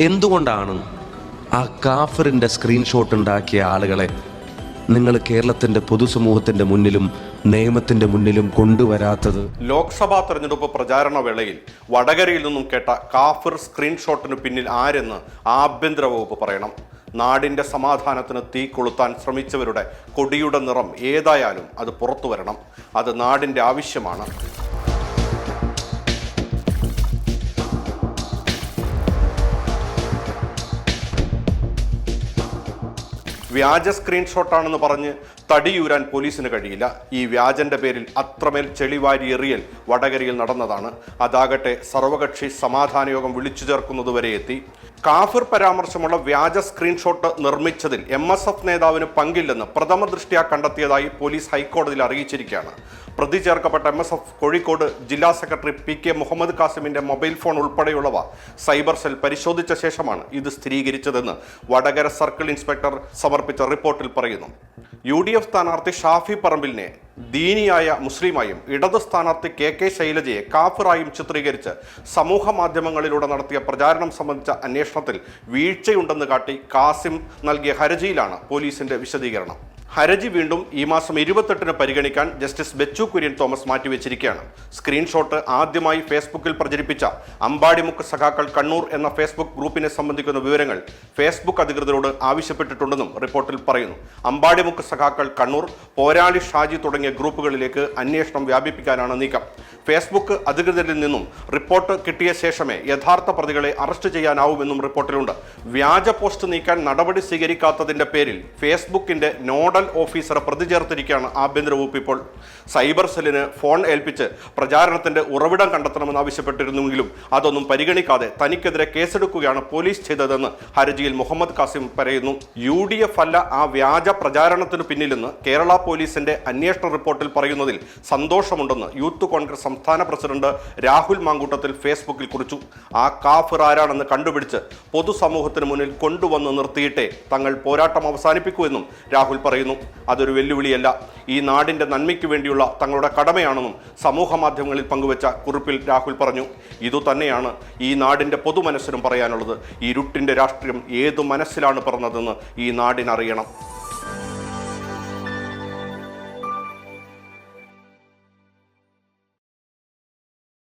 എന്തുകൊണ്ടാണ് ആ കാഫറിന്റെ സ്ക്രീൻഷോട്ട് ഉണ്ടാക്കിയ ആളുകളെ നിങ്ങൾ കേരളത്തിന്റെ പൊതുസമൂഹത്തിന്റെ മുന്നിലും നിയമത്തിന്റെ മുന്നിലും കൊണ്ടുവരാത്തത്? ലോക്സഭാ തെരഞ്ഞെടുപ്പ് പ്രചാരണ വേളയിൽ വടകരയിൽ നിന്നും കേട്ട കാഫിർ സ്ക്രീൻഷോട്ടിന് പിന്നിൽ ആരെന്ന് ആഭ്യന്തര വകുപ്പ് പറയണം. നാടിന്റെ സമാധാനത്തിന് തീ കൊളുത്താൻ ശ്രമിച്ചവരുടെ കൊടിയുടെ നിറം ഏതായാലും അത് പുറത്തു വരണം അത് നാടിന്റെ ആവശ്യമാണ്. വ്യാജ സ്ക്രീൻഷോട്ടാണെന്ന് പറഞ്ഞ് തടിയൂരാൻ പോലീസിന് കഴിയില്ല. ഈ വ്യാജന്റെ പേരിൽ അത്രമേൽ ചെളിവാരി എറിയൽ വടകരയിൽ നടന്നതാണ്. അതാകട്ടെ സർവകക്ഷി സമാധാന യോഗം വിളിച്ചു ചേർക്കുന്നതുവരെ എത്തി. കാഫിർ പരാമർശമുള്ള വ്യാജ സ്ക്രീൻഷോട്ട് നിർമ്മിച്ചതിൽ എം എസ് എഫ് നേതാവിന് പങ്കില്ലെന്ന് പ്രഥമ ദൃഷ്ടിയാ കണ്ടെത്തിയതായി പോലീസ് ഹൈക്കോടതിയിൽ അറിയിച്ചിരിക്കുകയാണ്. പ്രതി ചേർക്കപ്പെട്ട എം എസ് എഫ് കോഴിക്കോട് ജില്ലാ സെക്രട്ടറി പി കെ മുഹമ്മദ് കാസിമിന്റെ മൊബൈൽ ഫോൺ ഉൾപ്പെടെയുള്ളവ സൈബർ സെൽ പരിശോധിച്ച ശേഷമാണ് ഇത് സ്ഥിരീകരിച്ചതെന്ന് വടകര സർക്കിൾ ഇൻസ്പെക്ടർ സമർപ്പിച്ച റിപ്പോർട്ടിൽ പറയുന്നു. യു ഡി എഫ് സ്ഥാനാർത്ഥി ഷാഫി പറമ്പിലിനെ ദീനിയായ മുസ്ലിമായും ഇടത് സ്ഥാനാർത്ഥി കെ കെ ശൈലജയെ കാഫിറായും ചിത്രീകരിച്ച് സമൂഹ മാധ്യമങ്ങളിലൂടെ നടത്തിയ പ്രചാരണം സംബന്ധിച്ച അന്വേഷണത്തിൽ വീഴ്ചയുണ്ടെന്ന് കാട്ടി കാസിം നൽകിയ ഹർജിയിലാണ് പോലീസിന്റെ വിശദീകരണം. ഹർജി വീണ്ടും ഈ മാസം ഇരുപത്തെട്ടിന് പരിഗണിക്കാൻ ജസ്റ്റിസ് ബെച്ചു കുര്യൻ തോമസ് മാറ്റിവെച്ചിരിക്കുകയാണ്. സ്ക്രീൻഷോട്ട് ആദ്യമായി ഫേസ്ബുക്കിൽ പ്രചരിപ്പിച്ച അമ്പാടിമുക്ക് സഖാക്കൾ കണ്ണൂർ എന്ന ഫേസ്ബുക്ക് ഗ്രൂപ്പിനെ സംബന്ധിക്കുന്ന വിവരങ്ങൾ ഫേസ്ബുക്ക് അധികൃതരോട് ആവശ്യപ്പെട്ടിട്ടുണ്ടെന്നും റിപ്പോർട്ടിൽ പറയുന്നു. അമ്പാടിമുക്ക് സഖാക്കൾ കണ്ണൂർ പോരാളി ഷാജി തുടങ്ങിയ ഗ്രൂപ്പുകളിലേക്ക് അന്വേഷണം വ്യാപിപ്പിക്കാനാണ് നീക്കം. ഫേസ്ബുക്ക് അധികൃതരിൽ നിന്നും റിപ്പോർട്ട് കിട്ടിയ ശേഷമേ യഥാർത്ഥ പ്രതികളെ അറസ്റ്റ് ചെയ്യാനാവുമെന്നും റിപ്പോർട്ടിലുണ്ട്. വ്യാജ പോസ്റ്റ് നീക്കാൻ നടപടി സ്വീകരിക്കാത്തതിന്റെ പേരിൽ ഫേസ്ബുക്കിന്റെ നോഡൽ ഓഫീസറെ പ്രതി ചേർത്തിരിക്കുകയാണ് ആഭ്യന്തര വകുപ്പ് ഇപ്പോൾ. സൈബർ സെല്ലിന് ഫോൺ ഏൽപ്പിച്ച് പ്രചാരണത്തിന്റെ ഉറവിടം കണ്ടെത്തണമെന്ന് ആവശ്യപ്പെട്ടിരുന്നുവെങ്കിലും അതൊന്നും പരിഗണിക്കാതെ തനിക്കെതിരെ കേസെടുക്കുകയാണ് പോലീസ് ചെയ്തതെന്ന് ഹർജിയിൽ മുഹമ്മദ് കാസിം പറയുന്നു. യു ഡി എഫ് അല്ല ആ വ്യാജ പ്രചാരണത്തിനു പിന്നിലെന്ന് കേരള പോലീസിന്റെ അന്വേഷണ റിപ്പോർട്ടിൽ പറയുന്നതിൽ സന്തോഷമുണ്ടെന്ന് യൂത്ത് കോൺഗ്രസ് സംസ്ഥാന പ്രസിഡന്റ് രാഹുൽ മാങ്കൂട്ടത്തിൽ ഫേസ്ബുക്കിൽ കുറിച്ചു. ആ കാഫിർ ആരാണെന്ന് കണ്ടുപിടിച്ച് പൊതുസമൂഹത്തിന് മുന്നിൽ കൊണ്ടുവന്ന് നിർത്തിയിട്ടേ തങ്ങൾ പോരാട്ടം അവസാനിപ്പിക്കൂ എന്നും രാഹുൽ പറയുന്നു. അതൊരു വെല്ലുവിളിയല്ല. ഈ നാടിന്റെ നന്മയ്ക്ക് വേണ്ടിയുള്ള തങ്ങളുടെ കടമയാണെന്നും സമൂഹ മാധ്യമങ്ങളിൽ പങ്കുവച്ച കുറിപ്പിൽ രാഹുൽ പറഞ്ഞു. ഇതുതന്നെയാണ് ഈ നാടിന്റെ പൊതുമനസ്സിനും പറയാനുള്ളത്. ഇരുട്ടിന്റെ രാഷ്ട്രീയം ഏതു മനസ്സിലാണ് പറഞ്ഞതെന്ന് ഈ നാടിനറിയണം.